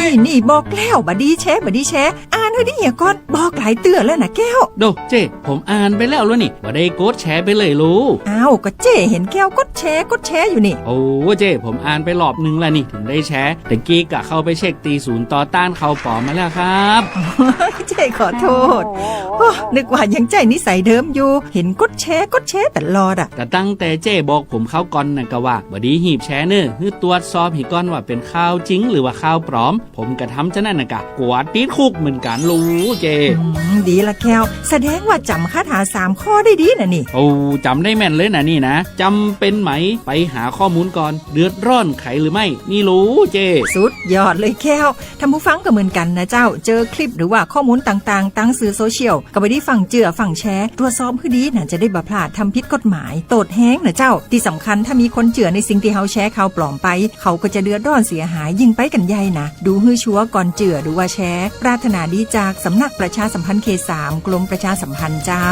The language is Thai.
นี่นี่บอกแล้วบดีแชบดีแชอ่านเฮาดิเหียก่อนบอกหลายเตือนแล้วนะแก้วโดเจ้ผมอ่านไปแล้วแล้วนี่ว่าได้กดแชร์ไปเลยรู้อ้าวก็เจ้เห็นแก้วกดแชร์กดแชร์อยู่นี่โอ้เจ้ผมอ่านไปรอบนึงแล้วนี่ถึงได้แชร์แต่กี้กะเข้าไปเช็คตีศูนย์ต่อต้านเขาวปลอมมาแล้วครับเจ้ขอโทษโอ้นึกว่ายังใจนิสัยเดิมอยู่ เห็นกดแชร์กดแชร์ตลอดอะก็ตั้งแต่เจ้บอกผมเข้าก่อนนะก็ว่าบดีหีบแชร์เนอร์คือตรวจสอบให้ก่อนว่าเป็นข่าวจริง หรือว่าข่าวปลอม ผมกระทำจะนั่นนะกะกวาดติดคุกเหมือนกันรู้เจ้อืมดีละแก้วแสดงว่าจำคาถาสามข้อได้ดีนะนี่ โอ้จำได้แม่นเลยนะนี่นะจำเป็นไหมไปหาข้อมูลก่อน เดือดร้อนไขหรือไม่ นี่รู้เจ้สุดยอดเลยแก้วท่านผู้ฟังก็เหมือนกันนะเจ้า เจอคลิปหรือว่าข้อมูลต่างๆ ตั้งสื่อโซเชียล ก็ไปได้ฟังเจือฟังแชร์ตรวจสอบให้ดีนะจะได้บ่พลาดทำผิดกฎหมาย โตดแห้งนะเจ้า ที่สำคัญถ้ามีคนเจือในสิ่งที่เฮาแชร์ข่าวปลอมไป เขาก็จะเดือดร้อนเสียหายยิ่งไปกันใหญ่นะ ดูฮือชัวร์ก่อนเจือหรือว่าแช้ปรารถนาดีจากสำนักประชาสัมพันธ์เขตสามกรมประชาสัมพันธ์เจ้า